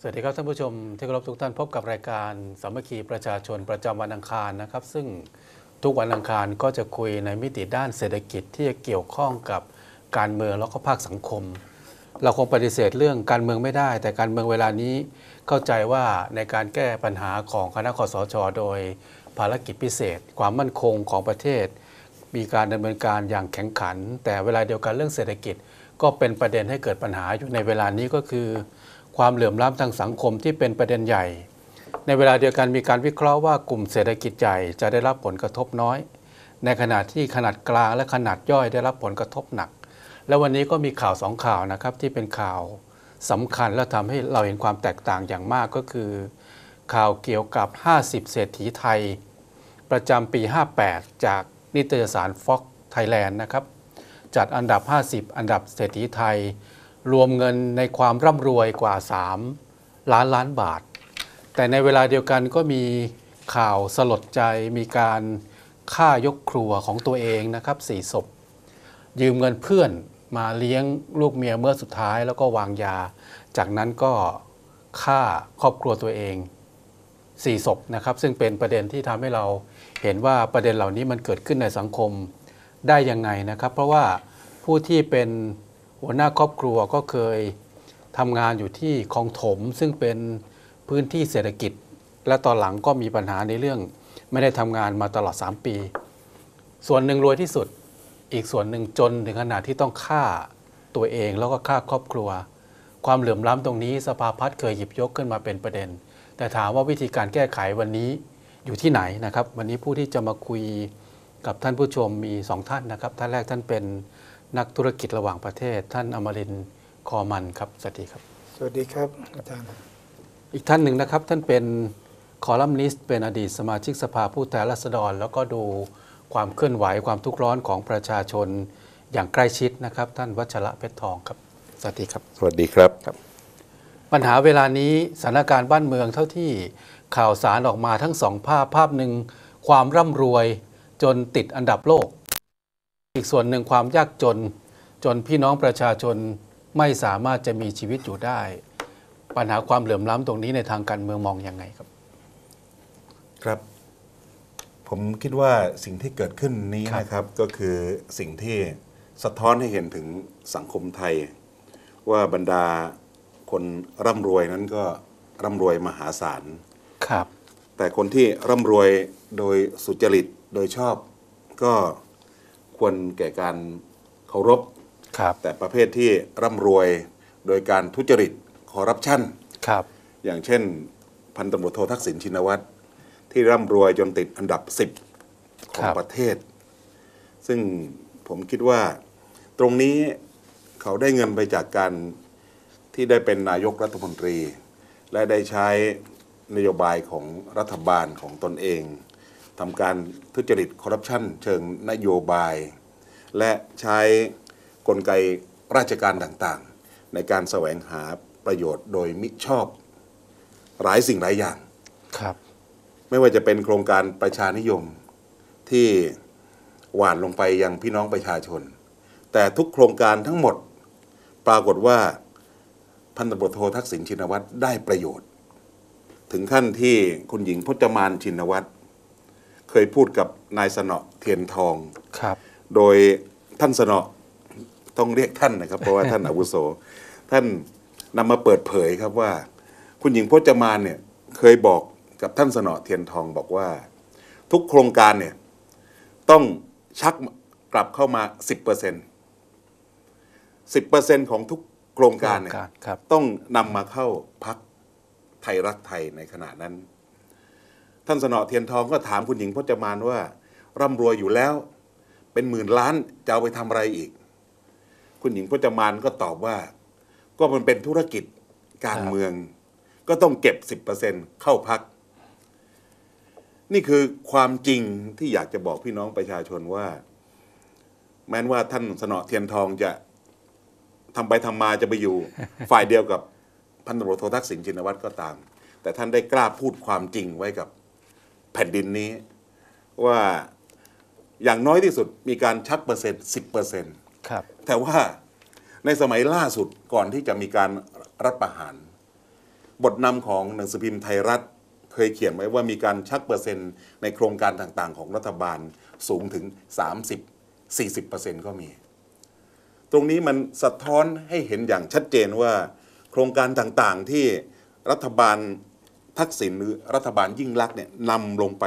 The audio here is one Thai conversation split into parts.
สวัสดีครับท่านผู้ชมที่เคารพทุกท่านพบกับรายการสามัคคีประชาชนประจำวันอังคารนะครับ ซึ่งทุกวันอังคารก็จะคุยในมิติด้านเศรษฐกิจที่จะเกี่ยวข้องกับการเมืองแล้วก็ภาคสังคม เราคงปฏิเสธเรื่องการเมืองไม่ได้ แต่การเมืองเวลานี้เข้าใจว่าในการแก้ปัญหาของคณะคอสชโดยภารกิจพิเศษ ความมั่นคงของประเทศ มีการดำเนินการอย่างแข็งขัน แต่เวลาเดียวกันเรื่องเศรษฐกิจ ก็เป็นประเด็นให้เกิดปัญหาอยู่ในเวลานี้ก็คือ ความเหลื่อมล้ำทางสังคมที่เป็นประเด็นใหญ่ ในเวลาเดียวกันมีการวิเคราะห์ว่ากลุ่มเศรษฐกิจใหญ่จะได้รับผลกระทบน้อย ในขณะที่ขนาดกลางและขนาดย่อยได้รับผลกระทบหนัก และวันนี้ก็มีข่าวสองข่าวนะครับที่เป็นข่าวสำคัญและทำให้เราเห็นความแตกต่างอย่างมากก็คือ ข่าวเกี่ยวกับ 50 เศรษฐีไทย ประจำปี 58 จากนิตยสาร Fox Thailand นะครับจัดอันดับ 50 อันดับเศรษฐีไทย รวมเงินในความร่ำรวยกว่า 3 ล้านล้านบาท แต่ในเวลาเดียวกันก็มีข่าวสลดใจมีการฆ่ายกครัวของตัวเองนะครับสี่ศพ ยืมเงินเพื่อนมาเลี้ยงลูกเมียเมื่อสุดท้ายแล้วก็วางยา จากนั้นก็ฆ่าครอบครัวตัวเองสี่ศพนะครับ ซึ่งเป็นประเด็นที่ทำให้เราเห็นว่าประเด็นเหล่านี้มันเกิดขึ้นในสังคมได้ยังไงนะครับ เพราะว่าผู้ที่เป็น หัวหน้าครอบครัวก็เคยทำงานอยู่ที่คลองถม ซึ่งเป็นพื้นที่เศรษฐกิจ และตอนหลังก็มีปัญหาในเรื่อง ไม่ได้ทำงานมาตลอด 3 ปี ส่วนหนึ่งรวยที่สุด อีกส่วนหนึ่งจนถึงขนาดที่ต้องฆ่าตัวเองแล้วก็ฆ่าครอบครัว ความเหลื่อมล้ำตรงนี้สภาพัฒน์เคยหยิบยกขึ้นมาเป็นประเด็น แต่ถามว่าวิธีการแก้ไขวันนี้อยู่ที่ไหนนะครับ วันนี้ผู้ที่จะมาคุยกับท่านผู้ชมมีสองท่านนะครับ ท่านแรกท่านเป็น นักธุรกิจระหว่างประเทศ ท่านอมรินทร์คอมันครับสวัสดีครับ สวัสดีครับอาจารย์อีกท่านหนึ่งนะครับ ท่านเป็นคอลัมนิสต์เป็นอดีตสมาชิกสภาผู้แทนราษฎร แล้วก็ดูความเคลื่อนไหวความทุกข์ร้อนของประชาชนอย่างใกล้ชิดนะครับ ท่านวัชระเพชรทองครับ สวัสดีครับ สวัสดีครับปัญหาเวลานี้สถานการณ์บ้านเมืองเท่าที่ข่าวสารออกมาทั้งสองภาพภาพหนึ่งความร่ำรวยจนติดอันดับโลก อีกส่วนหนึ่งความยากจนจนพี่น้องประชาชนไม่สามารถจะมีชีวิตอยู่ได้ ปัญหาความเหลื่อมล้ำตรงนี้ในทางการเมืองมองยังไงครับ ครับ ผมคิดว่าสิ่งที่เกิดขึ้นนี้ครับนะครับก็คือสิ่งที่สะท้อนให้เห็นถึงสังคมไทย ว่าบรรดาคนร่ำรวยนั้นก็ร่ำรวยมหาศาลครับ แต่คนที่ร่ำรวยโดยสุจริตโดยชอบก็ ควรแก่การเคารพครับ แต่ประเภทที่ร่ำรวยโดยการทุจริตคอร์รัปชันครับ อย่างเช่น พันตำรวจโททักษิณชินวัตร ที่ร่ำรวยจนติดอันดับ10ของครับประเทศ ซึ่งผมคิดว่าตรงนี้เขาได้เงินไปจากการที่ได้เป็นนายกรัฐมนตรี และได้ใช้นโยบายของรัฐบาลของตนเอง ทำการทุจริตคอร์รัปชันเชิงนโยบาย และใช้กลไกราชการต่างๆ ในการแสวงหาประโยชน์โดยมิชอบ หลายสิ่งหลายอย่างครับ ไม่ว่าจะเป็นโครงการประชานิยมที่หวานลงไปยังพี่น้องประชาชน แต่ทุกโครงการทั้งหมดปรากฏว่าพันตำรวจโททักษิณชินวัตรได้ประโยชน์ ถึงขั้นที่คุณหญิงพจมานชินวัตร เคยพูดกับนายสนอเทียนทอง ครับ โดยท่านสนอต้องเรียกท่านนะครับ เพราะว่าท่านอาวุโส ท่านนำมาเปิดเผยครับว่า คุณหญิงพจมานเนี่ยเคยบอกกับท่านสนอเทียนทองบอกว่า ทุกโครงการเนี่ยต้องชักกลับเข้ามา 10% 10%ของทุกโครงการเนี่ยครับ ต้องนำมาเข้าพักไทยรักไทยในขณะนั้น ท่านสนอเทียนทองก็ถามคุณหญิงพจมานว่า ร่ำรวยอยู่แล้ว เป็นหมื่นล้านจะเอาไปทำอะไรอีก คุณหญิงพจมานก็ตอบว่า ก็มันเป็นธุรกิจการเมือง ก็ต้องเก็บ 10%เข้าพัก นี่คือความจริงที่อยากจะบอกพี่น้องประชาชนว่า แม้นว่าท่านสนอเทียนทองจะทำไปทำมาจะไปอยู่ ฝ่ายเดียวกับพันตำรวจโททักษิณชินวัตรก็ตาม แต่ท่านได้กล้าพูดความจริงไว้กับ แผ่นดินนี้ ว่าอย่างน้อยที่สุดมีการชักเปอร์เซ็นต์สิบเปอร์เซ็นต์ครับ แต่ว่าในสมัยล่าสุดก่อนที่จะมีการรัฐประหาร บทนำของหนังสือพิมพ์ไทยรัฐเคยเขียนไว้ว่ามีการชักเปอร์เซ็นต์ในโครงการต่างๆ ของรัฐบาลสูงถึง 30-40%ก็มี ตรงนี้มันสะท้อนให้เห็นอย่างชัดเจนว่า โครงการต่างๆที่รัฐบาล ทักษิณหรือรัฐบาลยิ่งลักษณ์เนี่ยนำลงไป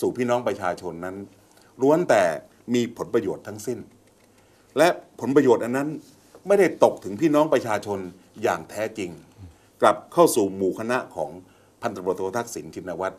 สู่พี่น้องประชาชนนั้นล้วนแต่มีผลประโยชน์ทั้งสิ้น และผลประโยชน์อันนั้นไม่ได้ตกถึงพี่น้องประชาชนอย่างแท้จริง กลับเข้าสู่หมู่คณะของพันตำรวจโททักษิณชินวัตร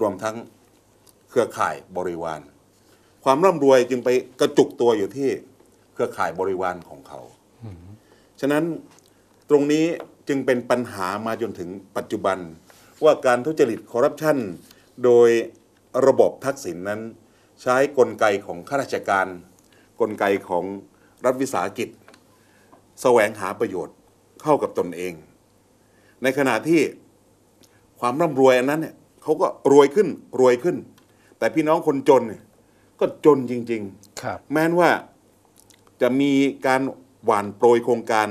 รวมทั้งเครือข่ายบริวาร ความร่ำรวยจึงไปกระจุกตัวอยู่ที่เครือข่ายบริวารของเขา ฉะนั้นตรงนี้ จึงเป็นปัญหามาจนถึงปัจจุบัน ว่าการทุจริตคอร์รัปชันโดยระบบทักษิณนนั้น ใช้กลไกของข้าราชการ กลไกของรัฐวิสาหกิจ แสวงหาประโยชน์เข้ากับตนเอง ในขณะที่ความร่ำรวยอันนั้นเนี่ยเขาก็รวยขึ้นรวยขึ้น แต่พี่น้องคนจนเนี่ยก็จนจริงๆครับแม้นว่าจะมีการหว่านโปรยโครงการ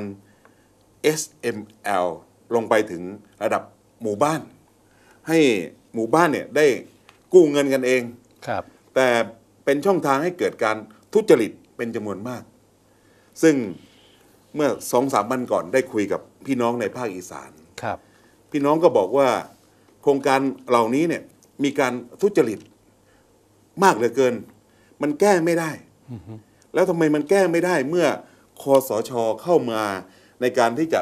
SML ลงไปถึงระดับหมู่บ้าน ให้หมู่บ้านเนี่ยได้กู้เงินกันเองครับ แต่เป็นช่องทางให้เกิดการทุจริตเป็นจำนวนมาก ซึ่งเมื่อสองสามวันก่อนได้คุยกับพี่น้องในภาคอีสานครับ พี่น้องก็บอกว่าโครงการเหล่านี้เนี่ยมีการทุจริตมากเหลือเกิน มันแก้ไม่ได้ แล้วทำไมมันแก้ไม่ได้เมื่อคอสชเข้ามา ในการที่จะ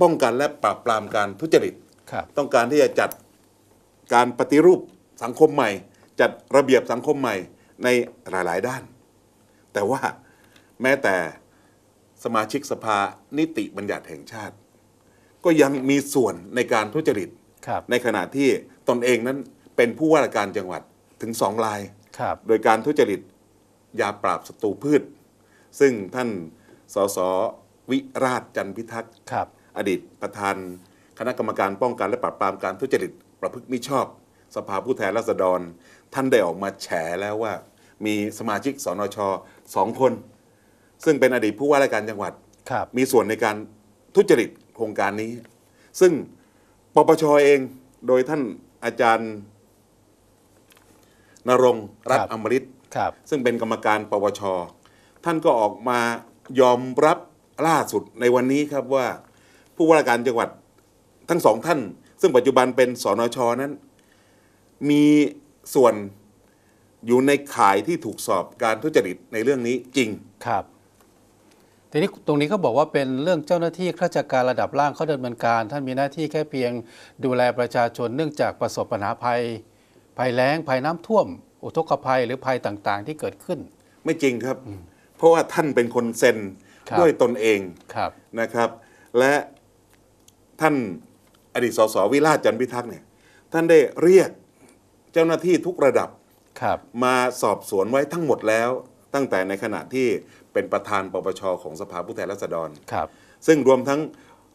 ป้องกันและปราบปรามการทุจริตครับต้องการที่จะจัดการปฏิรูปสังคมใหม่ จัดระเบียบสังคมใหม่ในหลาย ๆ ด้าน แต่ว่าแม้แต่สมาชิกสภานิติบัญญัติแห่งชาติ ก็ยังมีส่วนในการทุจริตครับในขณะที่ตนเองนั้นเป็นผู้ว่าราชการจังหวัดถึงสองรายครับโดยการทุจริตยาปราบศัตรูพืช ซึ่งท่านสส วิราชจันทร์พิทักษ์ครับ อดีตประธาน คณะกรรมการป้องกันและปราบปรามการทุจริตประพฤติมิชอบ สภาผู้แทนราษฎร ท่านได้ออกมาแฉแล้วว่า มีสมาชิกสนชสองคน ซึ่งเป็นอดีตผู้ว่าราชการจังหวัด ครับ มีส่วนในการทุจริตโครงการนี้ ซึ่งปปชเองโดยท่านอาจารย์นรงค์รัตครัน์บอมฤต ครับ ซึ่งเป็นกรรมการปปชท่านก็ออกมายอมรับ ล่าสุดในวันนี้ครับว่า ผู้ว่าราชการจังหวัดทั้งสองท่าน ซึ่งปัจจุบันเป็นสนชนั้น มีส่วนอยู่ในข่ายที่ถูกสอบการทุจริตในเรื่องนี้จริงครับทีนี้ตรงนี้เขาบอกว่าเป็นเรื่องเจ้าหน้าที่ข้าราชการระดับล่างเขาดำเนินการ ท่านมีหน้าที่แค่เพียงดูแลประชาชนเนื่องจากประสบปัญหาภัย ภัยแล้งภัยน้ำท่วม อุทกภัยหรือภัยต่างๆ ที่เกิดขึ้น ไม่จริงครับ เพราะว่าท่านเป็นคนเซ็นครับ ด้วยตนเองครับนะครับ และท่านอดีตสสวิราชจันทร์พิทักษ์เนี่ยท่านได้เรียกเจ้าหน้าที่ทุกระดับครับมาสอบสวนไว้ทั้งหมดแล้ว ตั้งแต่ในขณะที่เป็นประธานปปชของสภาผู้แทนราษฎรครับ ซึ่งรวมทั้ง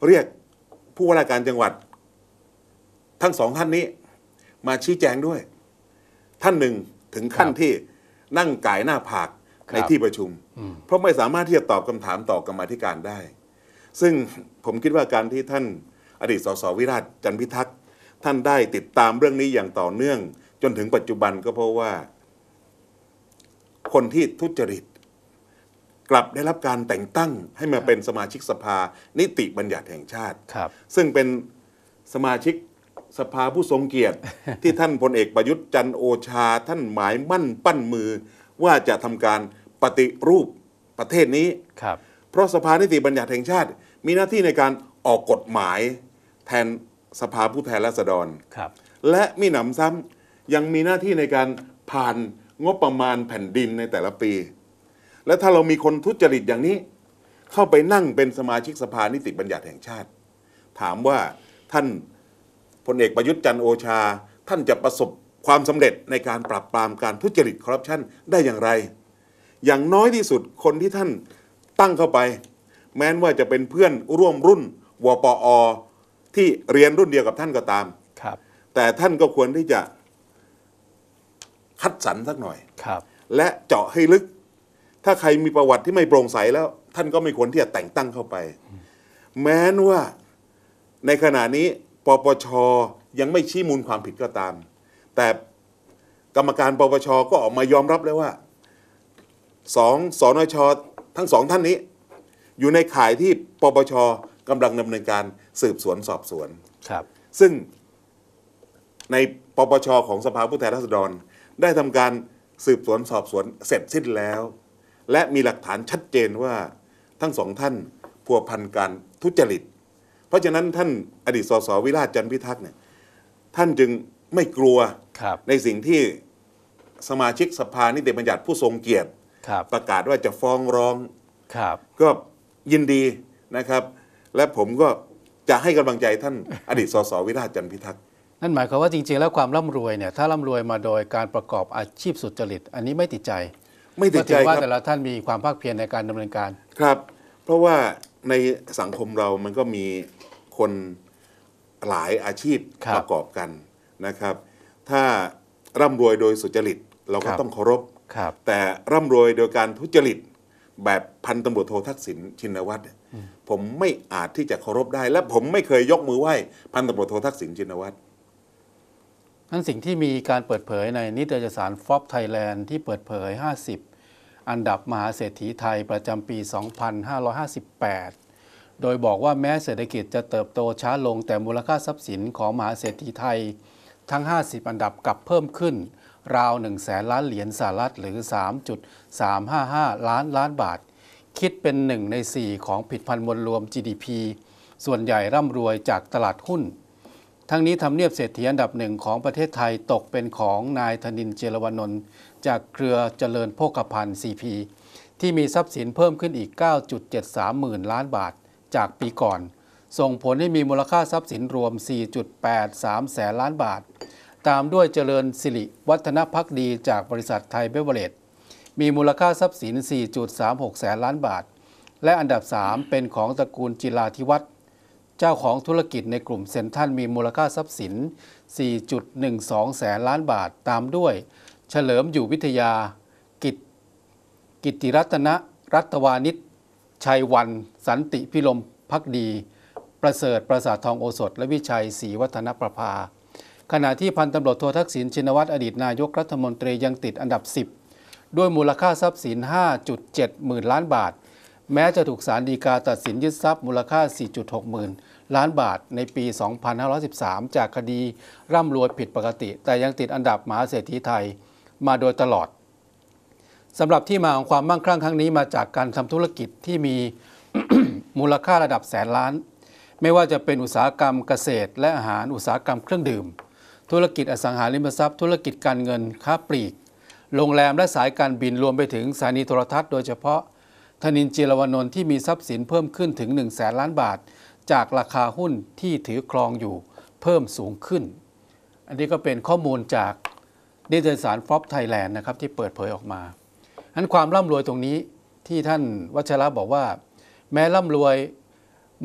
เรียกผู้ว่าราชการจังหวัด ทั้งสองท่านนี้ มาชี้แจงด้วย ท่านหนึ่งถึงขั้นครับที่นั่งก่ายหน้าผากครับ ในที่ประชุมอืมเพราะไม่สามารถที่จะตอบคำถามต่อกรรมาธิการได้ ซึ่งผมคิดว่าการที่ท่านอดีตสสวิราชจันทร์พิทักษ์ท่านได้ติดตามเรื่องนี้อย่างต่อเนื่อง จนถึงปัจจุบันก็เพราะว่า คนที่ทุจริต กลับได้รับการแต่งตั้งให้มาเป็นสมาชิกสภา นิติบัญญัติแห่งชาติครับซึ่งเป็นสมาชิกสภาผู้ทรงเกียรติ ที่ท่านพลเอกประยุทธ์จันทร์โอชา ท่านหมายมั่นปั้นมือ ว่าจะทำการปฏิรูปประเทศนี้ครับเพราะสภานิติบัญญัติแห่งชาติ มีหน้าที่ในการออกกฎหมายแทนสภาผู้แทนราษฎรครับ และมีหนำซ้ำยังมีหน้าที่ในการผ่านงบประมาณแผ่นดินในแต่ละปี และถ้าเรามีคนทุจริตอย่างนี้ เข้าไปนั่งเป็นสมาชิกสภานิติบัญญัติแห่งชาติ ถามว่าท่านพลเอกประยุทธ์จันทร์โอชา ท่านจะประสบ ความสำเร็จในการปราบปรามการทุจริตคอร์รัปชันได้อย่างไร อย่างน้อยที่สุดคนที่ท่านตั้งเข้าไป แม้นว่าจะเป็นเพื่อนร่วมรุ่นวปอ ที่เรียนรุ่นเดียวกับท่านก็ตามครับ แต่ท่านก็ควรที่จะคัดสรรสักหน่อยครับ และเจาะให้ลึก ถ้าใครมีประวัติที่ไม่โปร่งใสแล้ว ท่านก็ไม่ควรที่จะแต่งตั้งเข้าไป แม้นว่าในขณะนี้ปปชยังไม่ชี้มูลความผิดก็ตาม แต่กรรมการปปชก็ออกมายอมรับแล้วว่าสองสนชทั้งสองท่านนี้ อยู่ในข่ายที่ปปชกำลังดำเนินการสืบสวนสอบสวนครับ ซึ่งในปปชของสภาผู้แทนราษฎร ได้ทำการสืบสวนสอบสวนเสร็จสิ้นแล้ว และมีหลักฐานชัดเจนว่าทั้งสองท่านพัวพันการทุจริต เพราะฉะนั้นท่านอดีตสสวิราชจันทร์พิทักษ์เนี่ยท่านจึงไม่กลัวครับ ในสิ่งที่สมาชิกสภานิติบัญญัติผู้ทรงเกียรติครับประกาศว่าจะฟ้องร้องครับก็ยินดีนะครับ และผมก็จะให้กำลังใจท่านอดีตสสวิราชจันทร์พิทักษ์นั่นหมายความว่าจริงๆ แล้วความร่ำรวยเนี่ยถ้าร่ำรวยมาโดยการประกอบอาชีพสุจริต อันนี้ไม่ติดใจ ไม่ติดก็ถืใจอว่าครับแต่ละท่านมีความภาคเพียรในการดำเนินการครับ เพราะว่าในสังคมเรามันก็มีคนหลายอาชีพครับประกอบกันนะครับ ถ้าร่ำรวยโดยสุจริต เราก็ครับ ต้องเคารพ ครับ แต่ร่ำรวยโดยการทุจริต แบบพันตำรวจโททักษิณชินวัตรเนี่ยผมไม่อาจที่จะเคารพได้ และผมไม่เคยยกมือไหว้พันตำรวจโททักษิณชินวัตร นั่นสิ่งที่มีการเปิดเผยในนิตยสารฟอบไทยแลนด์ที่เปิดเผย 50 อันดับมหาเศรษฐีไทยประจำปี 2558 โดยบอกว่าแม้เศรษฐกิจจะเติบโตช้าลงแต่มูลค่าทรัพย์สินของมหาเศรษฐีไทย ทั้ง 50 อันดับกลับเพิ่มขึ้น ราว1แสนล้านเหรียญสหรัฐหรือ 3.355 ล้านล้านบาท คิดเป็นหนึ่งใน 4 ของผิดพันธ์มวลรวม GDP ส่วนใหญ่ร่ำรวยจากตลาดหุ้น ทั้งนี้ทำเนียบเศรษฐีอันดับหนึ่งของประเทศไทยตกเป็นของนายธนินเจรวนนท์จากเครือเจริญโภคภัณฑ์ CP ที่มีทรัพย์สินเพิ่มขึ้นอีก 9.73 หมื่นล้านบาท จากปีก่อน ส่งผลให้มีมูลค่าทรัพย์สินรวม 4.83 แสนล้านบาท ตามด้วยเจริญสิริวัฒนพักดีจากบริษัทไทยเบเวอเรจมีมูลค่าทรัพย์สิน 4.36 แสนล้านบาท และอันดับ 3 เป็นของตระกูลจิราธิวัฒน์เจ้าของธุรกิจในกลุ่มเซ็นทรัลมีมูลค่าทรัพย์สิน 4.12 แสนล้านบาท ตามด้วย เฉลิมอยู่วิทยา กิจกิตติรัตนรัตวานิชชัยวัน สันติพิลมพักดี ประเสริฐประสาททองโอสถ และวิชัยศรีวัฒนประภา ขณะที่พันตำรวจโททักษิณชินวัตรอดีตนายกรัฐมนตรียังติดอันดับ 10 ด้วยมูลค่าทรัพย์สิน 5.7 หมื่นล้านบาท แม้จะถูกศาลฎีกาตัดสินยึดทรัพย์มูลค่า 4.6 หมื่นล้านบาทในปี 2513 จากคดีร่ำรวยผิดปกติ แต่ยังติดอันดับมหาเศรษฐีไทยมาโดยตลอดสำหรับที่มาของความมั่งคั่งครั้งนี้มาจากการทำธุรกิจที่มีมูลค่าระดับแสนล้าน ไม่ว่าจะเป็นอุตสาหกรรมเกษตร และอาหารอุตสาหกรรมเครื่องดื่ม ธุรกิจอสังหาริมทรัพย์ ธุรกิจการเงินค้าปลีก โรงแรมและสายการบินรวมไปถึงสถานีโทรทัศน์โดยเฉพาะธนินเจรวนนท์ที่มีทรัพย์สินเพิ่มขึ้นถึง1นึ่งแสนล้านบาท จากราคาหุ้นที่ถือครองอยู่เพิ่มสูงขึ้น อันนี้ก็เป็นข้อมูลจากนิตยสารฟอปไทยแลนด์นะครับที่เปิดเผยออกมาอันความร่ำรวยตรงนี้ที่ท่านวัชระบอกว่า แม้ร่ำรวย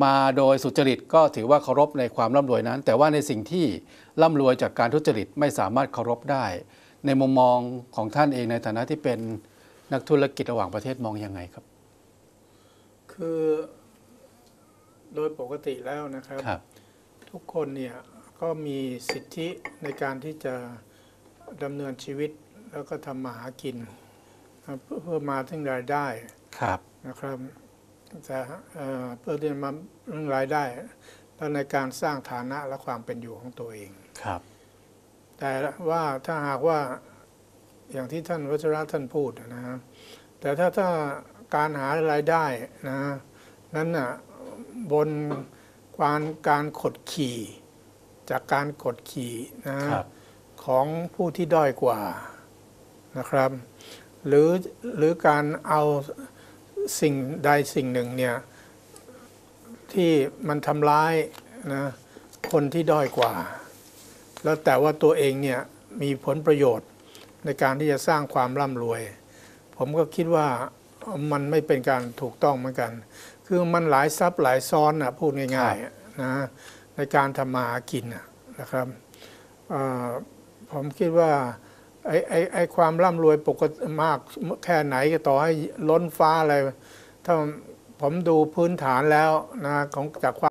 มาโดยสุจริตก็ถือว่าเคารพในความร่ำรวยนั้น แต่ว่าในสิ่งที่ร่ำรวยจากการทุจริตไม่สามารถเคารพได้ ในมุมมองของท่านเองในฐานะที่เป็นนักธุรกิจระหว่างประเทศมองยังไงครับ คือโดยปกติแล้วนะครับครับทุกคนเนี่ยก็มีสิทธิในการที่จะดำเนินชีวิตแล้วก็ทำมาหากินนะเพื่อเพื่อมาถึงรายได้ครับนะครับ จะเอ่อเพื่อที่จะมาเรื่องรายได้ และในการสร้างฐานะและความเป็นอยู่ของตัวเองครับ แต่ว่าถ้าหากว่าอย่างที่ท่านวัชระท่านพูดนะฮะแต่ถ้าถ้าการหารายได้นะนั้นน่ะบนการการขดขี่จากการกดขี่นะครับของผู้ที่ด้อยกว่านะครับ หรือหรือการเอา สิ่งใดสิ่งหนึ่งเนี่ยที่มันทำร้ายนะคนที่ด้อยกว่า แล้วแต่ว่าตัวเองเนี่ยมีผลประโยชน์ในการที่จะสร้างความร่ำรวย ผมก็คิดว่ามันไม่เป็นการถูกต้องเหมือนกัน คือมันหลายซับหลายซ้อนนะพูดง่ายๆนะในการทำมาหากินนะครับผมคิดว่า ไอ้ไอ้ไอ้ความร่ำรวยปกติมากแค่ไหนก็ต่อให้ล้นฟ้าอะไรถ้าผมดูพื้นฐานแล้วนะของจากความ